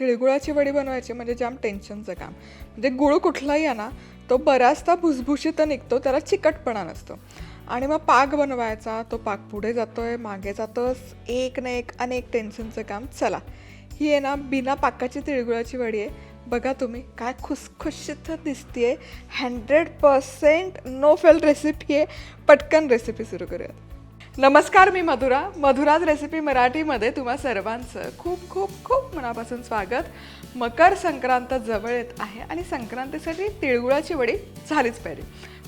तिळगुळाची वडी बनवायची म्हणजे जाम टेन्शनचं काम. म्हणजे गुळ कुठलाही आहे ना तो बराचदा भुसभुशीत निघतो त्याला चिकटपणा नसतो. आणि मग पाक बनवायचा तो पाक पुढे जातो आहे मागे जातोस एक ना एक अनेक टेन्शनचं काम चला. ही आहे ना बिना पाकाची तिळगुळाची वडी आहे. बघा तुम्ही काय खुसखुशीत दिसते hundred percent no fail recipe आहे. पटकन रेसिपी सुरू करूयात. नमस्कार मी मधुरा. मधुराज रेसिपी मराठीमध्ये तुम्हा सर्वांचं खूप खूप खूप मनापासून स्वागत. मकर संक्रांत जवळ येत आहे आणि संक्रांतीसाठी तिळगुळाची वडी झालीच पाहिजे.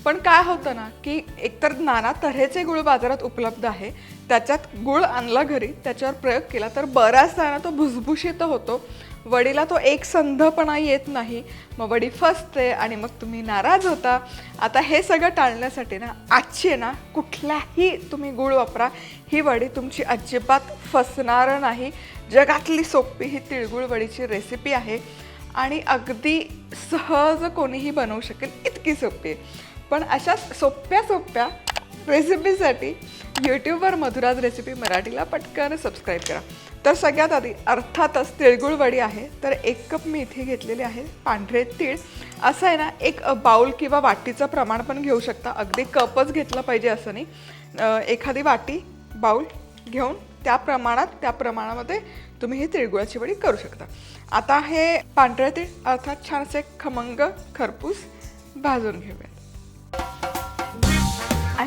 पण काय होतं ना की एकतर नाना तऱ्हेचे गुळ बाजारात उपलब्ध आहे त्याच्यात गुळ आणला घरी त्याच्यावर प्रयोग केला तर बऱ्याचदा ना तो भुसभुशीत होतो. वडीला तो एक संधपणा येत नाही. मग वडी फसते आणि मग तुम्ही नाराज होता. आता हे सगळं टाळण्यासाठी ना आजची आहे ना कुठलाही तुम्ही गुळ वापरा. ही वडी तुमची अजिबात फसणार नाही. जगातली सोपी ही तिळगुळ वडीची रेसिपी आहे. आणि अगदी सहज कोणीही बनवू शकेल इतकी सोपी आहे. पण अशा सोप्या सोप्या रेसिपीसाठी यूट्यूबवर मधुराज रेसिपी मराठीला पटकन सबस्क्राईब करा. तर सगळ्यात आधी अर्थातच तिळगुळ वडी आहे तर एक कप मी इथे घेतलेले आहे पांढरे तीळ. असं आहे ना एक बाउल किंवा वाटीचं प्रमाण पण घेऊ शकता. अगदी कपच घेतला पाहिजे असं नाही. एखादी वाटी बाउल घेऊन त्या प्रमाणात त्या प्रमाणामध्ये तुम्ही ही तिळगुळाची वडी करू शकता. आता हे पांढरे तीळ अर्थात छानसे खमंग खरपूस भाजून घेऊया.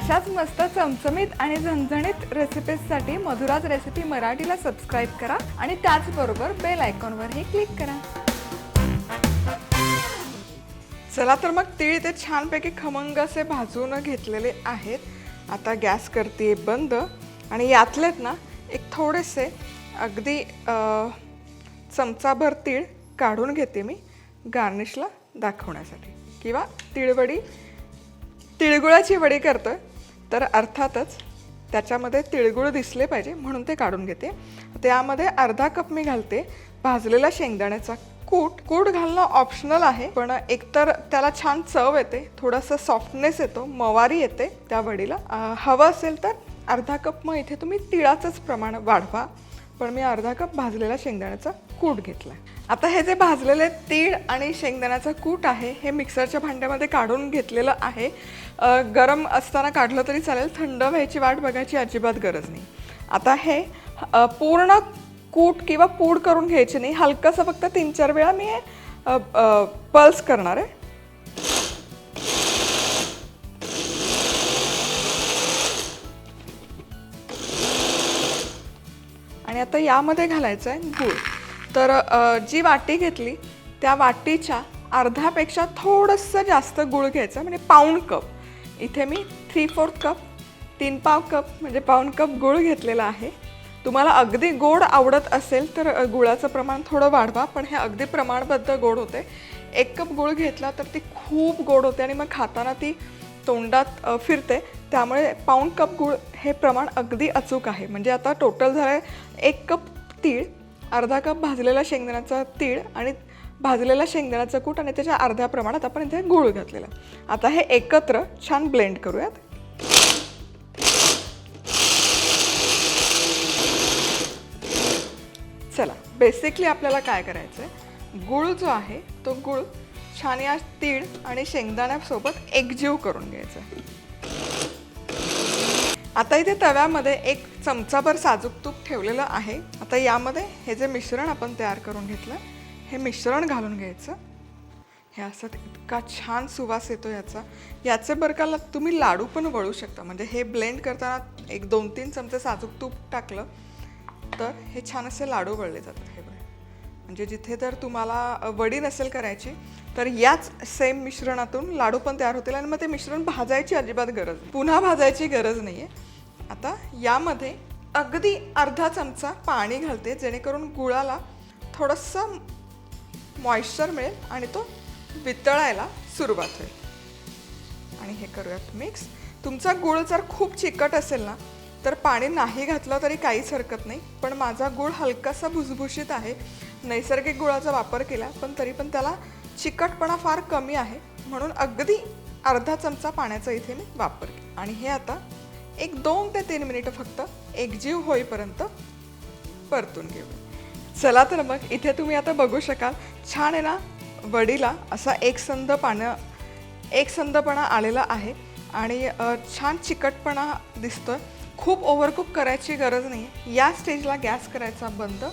अशाच मस्त चमचमीत आणि झणझणीत रेसिपीजसाठी मधुराज रेसिपी मराठीला सबस्क्राईब करा आणि त्याचबरोबर बेल आयकॉनवरही क्लिक करा. चला तर मग तीळ ते छानपैकी खमंग असे भाजून घेतलेले आहेत. आता गॅस करते बंद आणि यातलेत ना एक थोडेसे अगदी चमचाभर तीळ काढून घेते मी गार्निशला दाखवण्यासाठी. किंवा तिळवडी तिळगुळाची वडी करतोय. तर अर्थातच त्याच्यामध्ये तिळगुळ दिसले पाहिजे म्हणून ते काढून घेते. त्यामध्ये अर्धा कप मी घालते. भाजलेला शेंगदाण्याचा कूट कूट घालणं ऑप्शनल आहे पण एकतर त्याला छान चव येते थोडंसं सॉफ्टनेस येतो मवारी येते त्या वडीला. हवं असेल तर अर्धा कप मग इथे तुम्ही तिळाचंच प्रमाण वाढवा. पण मी अर्धा कप भाजलेला शेंगदाण्याचा कूट घेतला आता हे जे भाजलेले तीळ आणि शेंगदाण्याचा कूट आहे हे मिक्सरच्या भांड्यामध्ये काढून घेतलेलं आहे. गरम असताना काढलं तरी चालेल थंड व्हायची वाट बघायची अजिबात गरज नाही. आता हे पूर्ण कूट किंवा पूड करून घ्यायची नाही हलकंसं फक्त तीन चार वेळा मी पल्स करणार आहे. आणि आता यामध्ये घालायचं आहे गूळ. तर जी वाटी घेतली त्या वाटीच्या अर्ध्यापेक्षा थोडंसं जास्त गूळ घ्यायचं म्हणजे पाऊण कप. इथे मी थ्री फोर्थ कप तीन पाव कप म्हणजे पाऊण कप गूळ घेतलेला आहे. तुम्हाला अगदी गोड आवडत असेल तर गुळाचं प्रमाण थोडं वाढवा पण हे अगदी प्रमाणबद्ध गोड होते. एक कप गूळ घेतला तर ती खूप गोड होते आणि मग खाताना ती तोंडात फिरते. त्यामुळे पाऊण कप गूळ हे प्रमाण अगदी अचूक आहे. म्हणजे आता टोटल झालं आहे एक कप तीळ अर्धा कप भाजलेला शेंगदाण्याचा तीळ आणि भाजलेला शेंगदाण्याचं कूट आणि त्याच्या अर्ध्या प्रमाणात आपण इथे गूळ घातलेला. आता हे एकत्र छान ब्लेंड करूयात. चला बेसिकली आपल्याला काय करायचं आहे गूळ जो आहे तो गूळ छान या तीळ आणि शेंगदाण्यासोबत एकजीव करून घ्यायचं. आता इथे तव्यामध्ये एक चमचाभर साजूक तूप ठेवलेलं आहे. आता यामध्ये हे जे मिश्रण आपण तयार करून घेतलं हे मिश्रण घालून घ्यायचं. हे असं इतका छान सुवास येतो याचा. याचे बरं का तुम्ही लाडू पण वळू शकता. म्हणजे हे ब्लेंड करताना एक दोन तीन चमचे साजूक तूप टाकलं तर हे छान असे लाडू वळले जातात. म्हणजे जिथे तर तुम्हाला वडी नसेल करायची तर याच सेम मिश्रणातून लाडू पण तयार होतील आणि मग ते मिश्रण भाजायची अजिबात गरज पुन्हा भाजायची गरज नाही आहे आता यामध्ये अगदी अर्धा चमचा पाणी घालते जेणेकरून गुळाला थोडंसं मॉइश्चर मिळेल आणि तो वितळायला सुरुवात होईल. आणि हे करूयात मिक्स तुमचा गुळ जर खूप चिकट असेल ना तर पाणी नाही घातलं तरी काहीच हरकत नाही पण माझा गुळ हलकासा भुसभुशीत आहे. नैसर्गिक गुळाचा वापर केला पण तरी पण त्याला चिकटपणा फार कमी आहे. म्हणून अगदी अर्धा चमचा पाण्याचा इथे मी वापर केला. आणि हे आता एक दोन ते तीन मिनिटं फक्त एकजीव होईपर्यंत परतून घेऊ. चला तर मग इथे तुम्ही आता बघू शकाल छान आहे ना वडीला असा एकसंध पानं एकसंधपणा आलेला आहे. आणि छान चिकटपणा दिसतोय. खूप ओव्हरकुक करायची गरज नाही या स्टेजला गॅस करायचा बंद.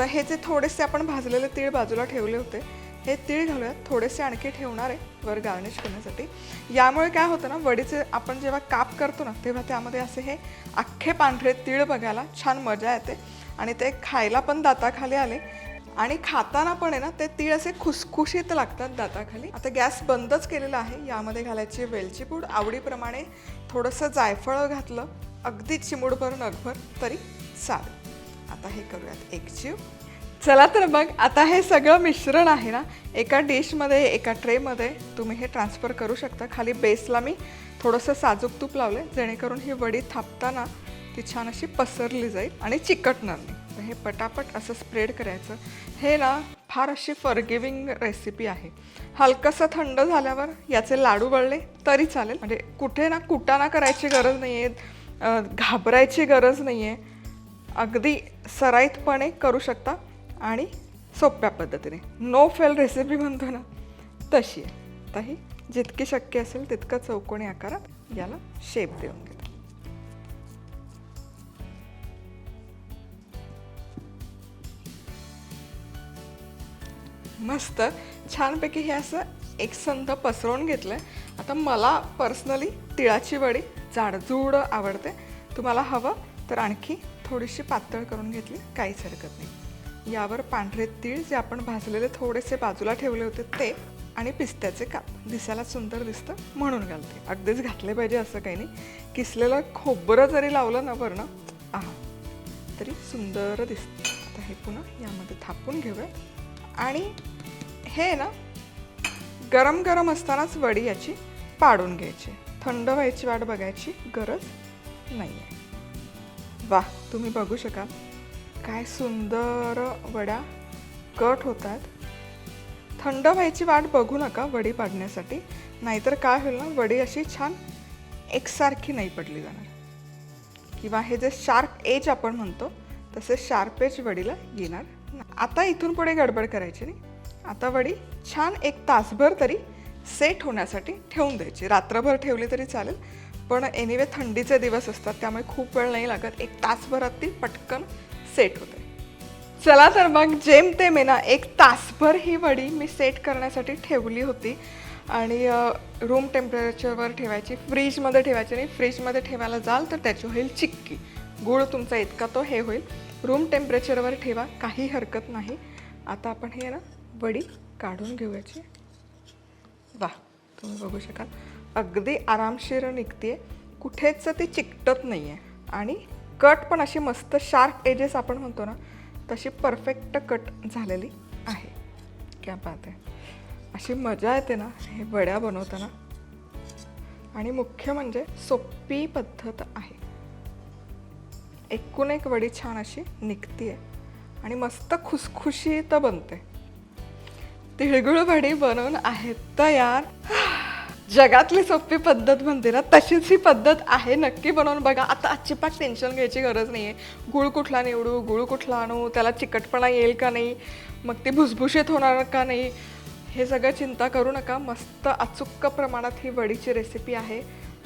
आता हे जे थोडेसे आपण भाजलेले तीळ बाजूला ठेवले होते हे तीळ घालूयात. थोडेसे आणखी ठेवणार आहे वर गार्निश करण्यासाठी. यामुळे काय होतं ना वडीचे आपण जेव्हा काप करतो ना तेव्हा त्यामध्ये असे हे अख्खे पांढरे तीळ बघायला छान मजा येते. आणि ते खायला पण दाताखाली आले. आणि खाताना पण आहे ना ते तीळ असे खुसखुशीत लागतात दाताखाली. आता गॅस बंदच केलेला आहे. यामध्ये घालायची वेलची पूड. आवडीप्रमाणे थोडंसं जायफळ घातलं. अगदी चिमूडभर नगभर तरी चालेल. आता हे करूयात एकजीव चला तर मग आता हे सगळं मिश्रण आहे ना एका डिशमध्ये एका ट्रेमध्ये तुम्ही हे ट्रान्सफर करू शकता. खाली बेसला मी थोडंसं साजूक तूप लावलं जेणेकरून ही वडी थापताना ती छान अशी पसरली जाईल आणि चिकटणार नाही. तर हे पटापट असं स्प्रेड करायचं. हे ना फार अशी फॉरगिविंग रेसिपी आहे. हलकंसं थंड झाल्यावर याचे लाडू वळले तरी चालेल. म्हणजे कुठे ना कुटाणा करायची गरज नाही आहे घाबरायची गरज नाही आहे अगदी सराईतपणे करू शकता आणि सोप्या पद्धतीने. नो फेल रेसिपी म्हणतो ना तशी आहे. आता ही जितकी शक्य असेल तितकं चौकोनी आकारात याला शेप देऊन घेतो. मस्त. छानपैकी हे असं एक संध पसरवून घेतलं आहे आता मला पर्सनली तिळाची वडी जाडजूड आवडते. तुम्हाला हवं तर आणखी थोडीशी पातळ करून घेतली काहीच हरकत नाही. यावर पांढरे तीळ जे आपण भाजलेले थोडेसे बाजूला ठेवले होते ते आणि पिस्त्याचे काप. दिसायला सुंदर दिसतं म्हणून घालते. अगदीच घातले पाहिजे असं काही नाही. किसलेलं खोबरं जरी लावलं ना वरणं आहा तरी सुंदर दिसतं. आता हे पुन्हा यामध्ये थापून घेऊया. आणि हे ना गरम गरम असतानाच वडी याची पाडून घ्यायची. थंड व्हायची वाट बघायची गरज नाही आहे वा तुम्ही बघू शकाल. काय सुंदर वड्या कट होत आहेत थंड व्हायची वाट बघू नका वडी पाडण्यासाठी. नाहीतर काय होईल ना वडी अशी छान एकसारखी नाही पडली जाणार. किंवा हे जे शार्प एज आपण म्हणतो तसे शार्प एज वडीला येणार आता इथून पुढे गडबड करायची नाही. आता वडी छान एक तासभर तरी सेट होण्यासाठी ठेवून द्यायची. रात्रभर ठेवली तरी चालेल. पण एनिवे थंडीचे दिवस असतात त्यामुळे खूप वेळ नाही लागत. एक तासभरात ती पटकन सेट होते. चला तर मग जेम ते ना एक तासभर ही वडी मी सेट करण्यासाठी ठेवली होती. आणि रूम टेम्परेचरवर ठेवायची फ्रीजमध्ये ठेवायची नाही फ्रीजमध्ये ठेवायला जाल तर त्याची होईल चिक्की. गुळ तुमचा इतका तो हे होईल. रूम टेम्परेचरवर ठेवा काही हरकत नाही. आता आपण हे ना वडी काढून घेऊयाची. वा तुम्ही बघू शकाल. अगदी आरामशीर निघते कुठेच ती चिकटत नाही आहे आणि कट पण अशी मस्त शार्प एजेस आपण म्हणतो ना तशी परफेक्ट कट झालेली आहे. क्या बात आहे. अशी मजा येते ना हे वड्या बनवताना. आणि मुख्य म्हणजे सोपी पद्धत आहे. एकूण एक वडी छान अशी निघतीये. आणि मस्त खुसखुशीत बनते. तिळगुळ वडी बनवून आहेत तयार. जगातली सोपी पद्धत म्हणते ना तशीच ही पद्धत आहे नक्की बनवून बघा. आता अजिबात टेन्शन घ्यायची गरज नाही आहे गुळ कुठला निवडू गुळ कुठला आणू त्याला चिकटपणा येईल का नाही मग ती भुसभुशीत होणार का नाही हे सगळं चिंता करू नका. मस्त अचूक प्रमाणात ही वडीची रेसिपी आहे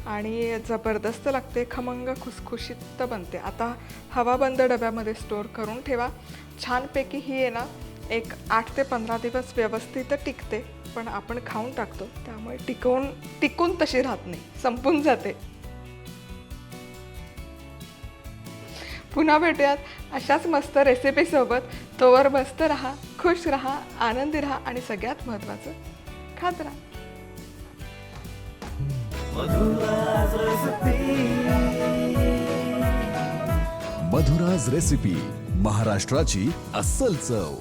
आणि जबरदस्त लागते. खमंग खुसखुशीत बनते. आता हवाबंद डब्यामध्ये स्टोअर करून ठेवा. छानपैकी ही आहे ना एक आठ ते पंधरा दिवस व्यवस्थित टिकते. पण आपण खाऊन टाकतो त्यामुळे टिकवून टिकून तशी राहत नाही संपून जाते. पुन्हा भेटूयात अशाच मस्त रेसिपीसोबत तोवर मस्त राहा खुश राहा आनंदी राहा आणि सगळ्यात महत्त्वाचं खात राहा. मधुराज रेसिपी महाराष्ट्राची अस्सल चव.